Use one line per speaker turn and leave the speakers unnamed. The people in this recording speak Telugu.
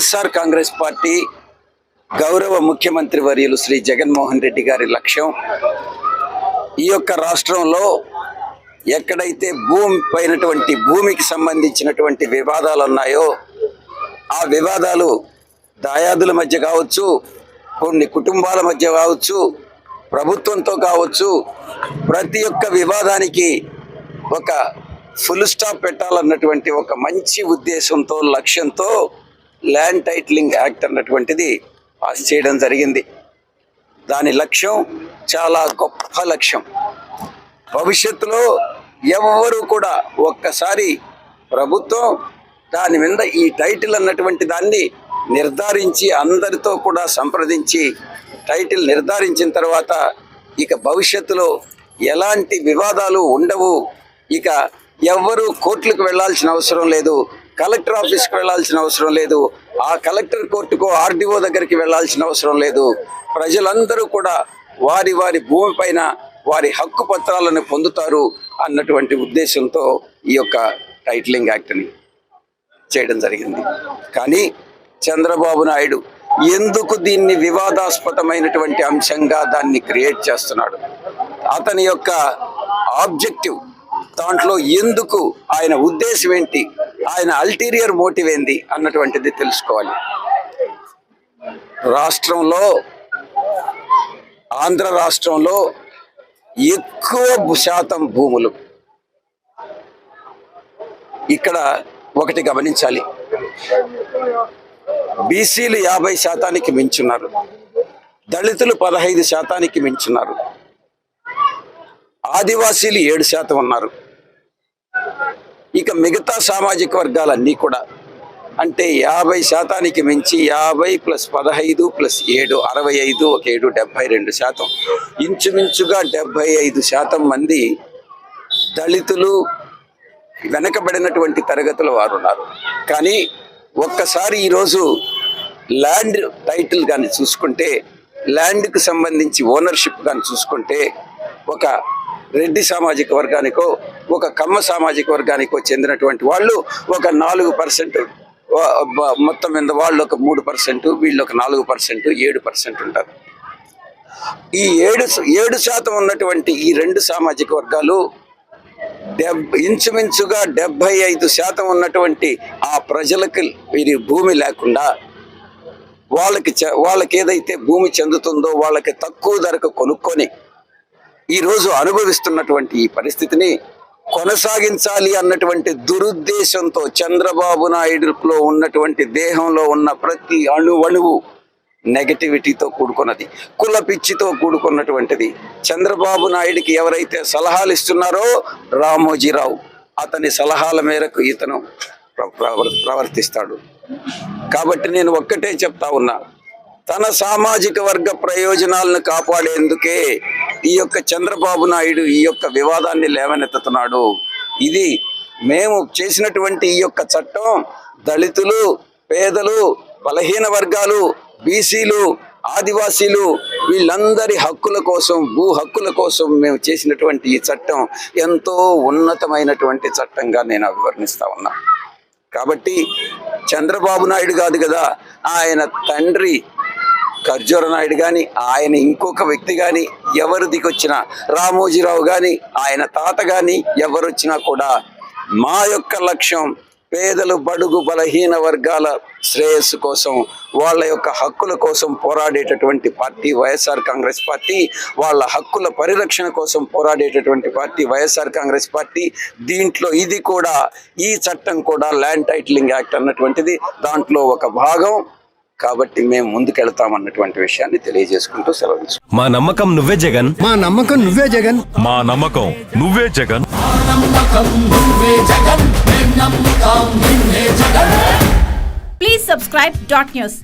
వైఎస్ఆర్ కాంగ్రెస్ పార్టీ గౌరవ ముఖ్యమంత్రి వర్యులు శ్రీ జగన్మోహన్ రెడ్డి గారి లక్ష్యం. ఈ యొక్క రాష్ట్రంలో ఎక్కడైతే భూమి పైనటువంటి భూమికి సంబంధించినటువంటి వివాదాలు ఉన్నాయో ఆ వివాదాలు దాయాదుల మధ్య కావచ్చు కొన్ని కుటుంబాల మధ్య కావచ్చు ప్రభుత్వంతో కావచ్చు ప్రతి ఒక్క వివాదానికి ఒక ఫుల్ స్టాప్ పెట్టాలన్నటువంటి ఒక మంచి ఉద్దేశంతో లక్ష్యంతో ల్యాండ్ టైటిలింగ్ యాక్ట్ అన్నటువంటిది పాస్ చేయడం జరిగింది. దాని లక్ష్యం చాలా గొప్ప లక్ష్యం. భవిష్యత్తులో ఎవరు కూడా ఒక్కసారి ప్రభుత్వం దాని మీద ఈ టైటిల్ అన్నటువంటి దాన్ని నిర్ధారించి అందరితో కూడా సంప్రదించి టైటిల్ నిర్ధారించిన తర్వాత ఇక భవిష్యత్తులో ఎలాంటి వివాదాలు ఉండవు. ఇక ఎవ్వరూ కోర్టులకు వెళ్ళాల్సిన అవసరం లేదు. కలెక్టర్ ఆఫీస్కి వెళ్ళాల్సిన అవసరం లేదు. ఆ కలెక్టర్ కోర్టుకు ఆర్డీఓ దగ్గరికి వెళ్ళాల్సిన అవసరం లేదు. ప్రజలందరూ కూడా వారి వారి భూమి పైన వారి హక్కు పత్రాలను పొందుతారు అన్నటువంటి ఉద్దేశంతో ఈ యొక్క టైటిలింగ్ యాక్ట్ని చేయడం జరిగింది. కానీ చంద్రబాబు నాయుడు ఎందుకు దీన్ని వివాదాస్పదమైనటువంటి అంశంగా దాన్ని క్రియేట్ చేస్తున్నాడు? అతని యొక్క ఆబ్జెక్టివ్ దాంట్లో ఎందుకు ఆయన ఉద్దేశం ఏంటి? ఆయన అల్టీరియర్ మోటివ్ ఏంది అన్నటువంటిది తెలుసుకోవాలి. రాష్ట్రంలో ఆంధ్ర రాష్ట్రంలో ఎక్కువ శాతం భూములు ఇక్కడ ఒకటి గమనించాలి. బీసీలు యాభై శాతానికి మించున్నారు. దళితులు పదహైదు శాతానికి మించున్నారు. ఆదివాసీలు ఏడు శాతం ఉన్నారు. ఇక మిగతా సామాజిక వర్గాలన్నీ కూడా. అంటే యాభై శాతానికి మించి యాభై ప్లస్ పదహైదు ప్లస్ ఏడు అరవై ఐదు ఒక ఏడు డెబ్బై రెండు శాతం. ఇంచుమించుగా డెబ్బై ఐదు శాతం మంది దళితులు వెనకబడినటువంటి తరగతుల వారు ఉన్నారు కానీ ఒక్కసారి ఈరోజు ల్యాండ్ టైటిల్ కానీ చూసుకుంటే ల్యాండ్కి సంబంధించి ఓనర్షిప్ కానీ చూసుకుంటే ఒక రెడ్డి సామాజిక వర్గానికో ఒక కమ్మ సామాజిక వర్గానికి చెందినటువంటి వాళ్ళు ఒక నాలుగు పర్సెంట్ మొత్తం మీద వాళ్ళు ఒక మూడు పర్సెంట్ వీళ్ళు ఒక నాలుగు పర్సెంట్ ఏడు పర్సెంట్ ఉంటారు. ఈ ఏడు ఏడు శాతం ఉన్నటువంటి ఈ రెండు సామాజిక వర్గాలు డెబ్ ఇంచుమించుగా డెబ్బై ఐదు శాతం ఉన్నటువంటి ఆ ప్రజలకు వీరి భూమి లేకుండా వాళ్ళకి చె- వాళ్ళకి ఏదైతే భూమి చెందుతుందో వాళ్ళకి తక్కువ ధరకు కొనుక్కొని ఈరోజు అనుభవిస్తున్నటువంటి ఈ పరిస్థితిని కొనసాగించాలి అన్నటువంటి దురుద్దేశంతో చంద్రబాబు నాయుడులో ఉన్నటువంటి దేహంలో ఉన్న ప్రతి అణు అణువు నెగటివిటీతో కూడుకున్నది కుల పిచ్చితో కూడుకున్నటువంటిది. చంద్రబాబు నాయుడికి ఎవరైతే సలహాలు ఇస్తున్నారో రామోజీరావు అతని సలహాల మేరకు ఇతను ప్ర- ప్రవర్- ప్రవర్తిస్తాడు. కాబట్టి నేను ఒక్కటే చెప్తా ఉన్నా తన సామాజిక వర్గ ప్రయోజనాలను కాపాడేందుకే ఈ యొక్క చంద్రబాబు నాయుడు ఈ యొక్క వివాదాన్ని లేవనెత్తుతున్నాడు. ఇది మేము చేసినటువంటి ఈ యొక్క చట్టం దళితులు పేదలు బలహీన వర్గాలు బీసీలు ఆదివాసీలు వీళ్ళందరి హక్కుల కోసం భూ హక్కుల కోసం మేము చేసినటువంటి ఈ చట్టం ఎంతో ఉన్నతమైనటువంటి చట్టంగా నేను అభివర్ణిస్తా ఉన్నా. కాబట్టి చంద్రబాబు నాయుడు కాదు కదా ఆయన తండ్రి ఖర్జూర నాయుడు కానీ ఆయన ఇంకొక వ్యక్తి కానీ ఎవరు దిగొచ్చినా రామోజీరావు కానీ ఆయన తాత కానీ ఎవరు వచ్చినా కూడా మా యొక్క లక్ష్యం పేదలు బడుగు బలహీన వర్గాల శ్రేయస్సు కోసం వాళ్ళ యొక్క హక్కుల కోసం పోరాడేటటువంటి పార్టీ వైఎస్ఆర్ కాంగ్రెస్ పార్టీ వాళ్ళ హక్కుల పరిరక్షణ కోసం పోరాడేటటువంటి పార్టీ వైఎస్ఆర్ కాంగ్రెస్ పార్టీ దీంట్లో ఇది కూడా ఈ చట్టం కూడా ల్యాండ్ టైటిలింగ్ యాక్ట్ అన్నటువంటిది దాంట్లో ఒక భాగం. కాబట్టి మేము ముందుకెళ్తామన్నటువంటి విషయాన్ని తెలియజేసుకుంటూ సెలవు.
మా నమ్మకం నువ్వే జగన్
మా నమ్మకం నువ్వే జగన్
మా నమ్మకం నువ్వే Jagan
Please subscribe dot news.